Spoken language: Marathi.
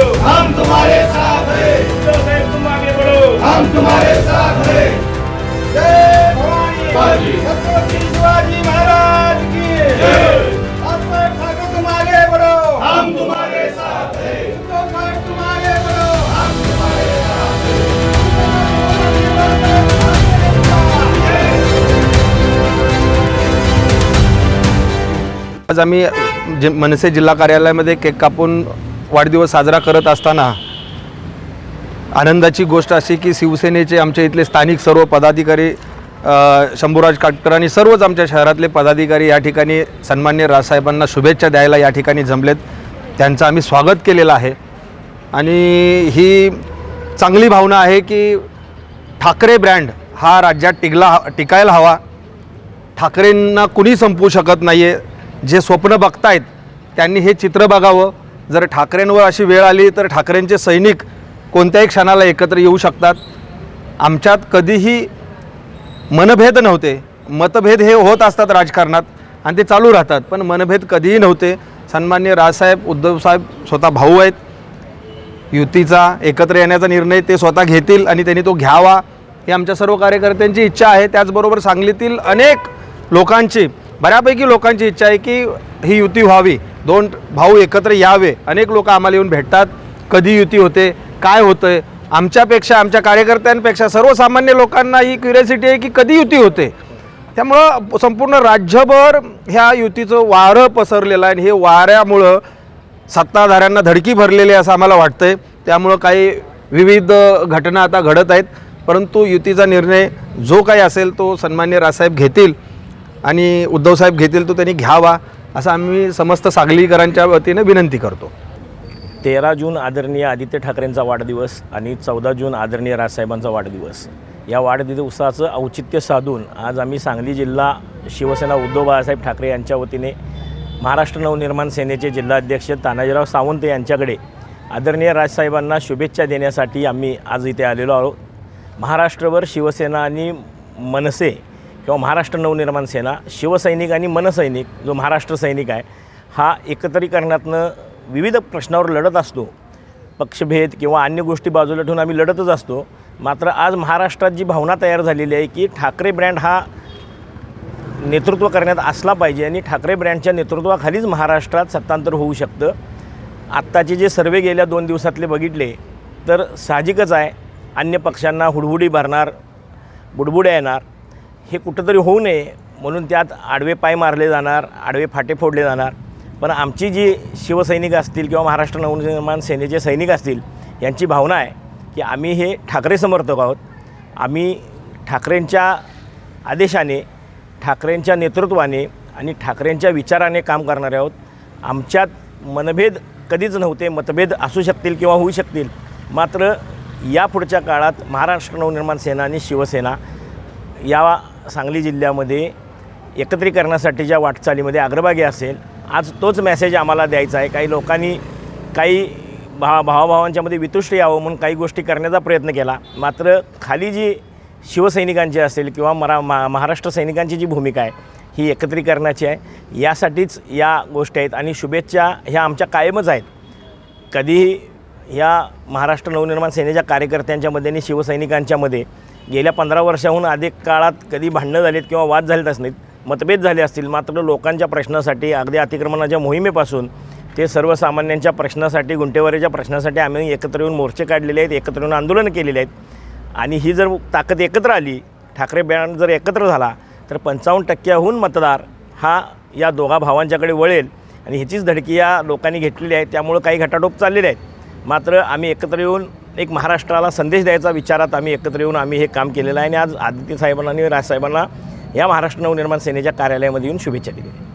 बढ़ो हम तुम्हारे साथ हैं। साहेब तुम आगे बढ़ो। हम तुम्हारे साथ हैं। जय भवानी। बाजी. छत्रपती शिवाजी महाराज की। आज आम्ही जे मनसे जिल्हा कार्यालयामध्ये केक कापून वाढदिवस साजरा करत असताना आनंदाची गोष्ट अशी की शिवसेनेचे आमच्या इथले स्थानिक सर्व पदाधिकारी शंभूराज काटकर आणि सर्वच आमच्या शहरातले पदाधिकारी या ठिकाणी सन्मान्य राजसाहेबांना शुभेच्छा द्यायला या ठिकाणी जमलेत. त्यांचं आम्ही स्वागत केलेलं आहे. आणि ही चांगली भावना आहे की ठाकरे ब्रँड हा राज्यात टिकला टिकायला हवा. ठाकरेंना कुणी संपवू शकत नाही आहे जे स्वप्न बघतायत त्यांनी हे चित्र बघावं. जर ठाकरेंवर अशी वेळ आली तर ठाकरेंचे सैनिक कोणत्याही क्षणाला एकत्र येऊ शकतात. आमच्यात कधीही मनभेद नव्हते. मतभेद हे होत असतात राजकारणात आणि ते चालू राहतात. पण मनभेद कधीही नव्हते. सन्मान्य राजसाहेब उद्धवसाहेब स्वतः भाऊ आहेत. युतीचा एकत्र येण्याचा निर्णय ते स्वतः घेतील आणि त्यांनी तो घ्यावा ही आमच्या सर्व कार्यकर्त्यांची इच्छा आहे. त्याचबरोबर सांगलीतील अनेक लोकांची बऱ्यापैकी लोकांची इच्छा आहे की ही युती व्हावी. दोन भाऊ एकत्र यावे. अनेक लोक आम्हाला येऊन भेटतात. कधी युती होते? काय होतंय? आमच्यापेक्षा आमच्या कार्यकर्त्यांपेक्षा सर्वसामान्य लोकांना ही क्युरियोसिटी आहे की कधी युती होते? त्यामुळं संपूर्ण राज्यभर ह्या युतीचं वारं पसरलेलं आहे आणि हे वाऱ्यामुळं सत्ताधाऱ्यांना धडकी भरलेली असं आम्हाला वाटतंय. त्यामुळं काही विविध घटना आता घडत आहेत. परंतु युतीचा निर्णय जो काही असेल तो सन्मान्य रासाहेब घेतील. आणि उद्धवसाहेब घेतील तो त्यांनी घ्यावा असं आम्ही समस्त सांगलीकरांच्या वतीने विनंती करतो. तेरा जून आदरणीय आदित्य ठाकरेंचा वाढदिवस आणि चौदा जून आदरणीय राजसाहेबांचा वाढदिवस. या वाढदिवसाचं औचित्य साधून आज आम्ही सांगली जिल्हा शिवसेना उद्धव बाळासाहेब ठाकरे यांच्या वतीने महाराष्ट्र नवनिर्माण सेनेचे जिल्हाध्यक्ष तानाजीराव सावंत यांच्याकडे आदरणीय राजसाहेबांना शुभेच्छा देण्यासाठी आम्ही आज इथे आलेलो आहोत. महाराष्ट्रभर शिवसेना आणि मनसे किंवा महाराष्ट्र नवनिर्माण सेना शिवसैनिक आणि मनसैनिक जो महाराष्ट्र सैनिक आहे हा एकत्रीकरणातनं विविध प्रश्नावर लढत असतो. पक्षभेद किंवा अन्य गोष्टी बाजूला ठेवून आम्ही लढतच असतो. मात्र आज महाराष्ट्रात जी भावना तयार झालेली आहे की ठाकरे ब्रँड हा नेतृत्व करण्यात असला पाहिजे आणि ठाकरे ब्रँडच्या नेतृत्वाखालीच महाराष्ट्रात सत्तांतर होऊ शकतं. आत्ताचे जे सर्वे गेल्या दोन दिवसातले बघितले तर साहजिकच आहे. अन्य पक्षांना हुडहुडी भरणार बुडबुड्या येणार. हे कुठंतरी होऊ नये म्हणून त्यात आडवे पाय मारले जाणार आडवे फाटे फोडले जाणार. पण आमची जी शिवसैनिक असतील किंवा महाराष्ट्र नवनिर्माण सेनेचे सैनिक असतील यांची भावना आहे की आम्ही हे ठाकरे समर्थक आहोत. आम्ही ठाकरेंच्या आदेशाने ठाकरेंच्या नेतृत्वाने आणि ठाकरेंच्या विचाराने काम करणारे आहोत. आमच्यात मनभेद कधीच नव्हते मतभेद असू शकतील किंवा होऊ शकतील. मात्र या पुढच्या काळात महाराष्ट्र नवनिर्माण सेना आणि शिवसेना या सांगली जिल्ह्यामध्ये एकत्रीकरणासाठीच्या वाटचालीमध्ये अग्रभागी असेल आज तोच मेसेज आम्हाला द्यायचा आहे. काही लोकांनी काही भा भावाभावांच्यामध्ये वितुष्ट यावं म्हणून काही गोष्टी करण्याचा प्रयत्न केला. मात्र खाली जी शिवसैनिकांची असेल किंवा मरा मा महाराष्ट्र सैनिकांची जी भूमिका आहे ही एकत्रीकरणाची आहे. यासाठीच या गोष्टी आहेत आणि शुभेच्छा ह्या आमच्या कायमच आहेत. कधीही या महाराष्ट्र नवनिर्माण सेनेच्या कार्यकर्त्यांच्यामध्ये आणि शिवसैनिकांच्यामध्ये गेल्या पंधरा वर्षाहून अधिक काळात कधी भांडणं झालीत किंवा वाद झालेत नाहीत मतभेद झाले असतील मात्र लोकांच्या प्रश्नासाठी अगदी अतिक्रमणाच्या मोहिमेपासून ते सर्वसामान्यांच्या प्रश्नासाठी गुंटेवारीच्या प्रश्नासाठी आम्ही एकत्र येऊन मोर्चे काढलेले आहेत एकत्र येऊन आंदोलन केलेले आहेत. आणि ही जर ताकद एकत्र आली ठाकरे बँड जर एकत्र झाला तर पंचावन्न टक्क्याहून मतदार हा या दोघा भावांच्याकडे वळेल. आणि ह्याचीच धडकी या लोकांनी घेतलेली आहे त्यामुळं काही घटाटोप चाललेले आहेत. मात्र आम्ही एकत्र येऊन एक महाराष्ट्राला संदेश द्यायचा विचारात आम्ही एकत्र येऊन आम्ही हे काम केलेलं आहे आणि आज आदित्य साहेबांना आणि राजसाहेबांना या महाराष्ट्र नवनिर्माण सेनेच्या कार्यालयामध्ये येऊन शुभेच्छा दिली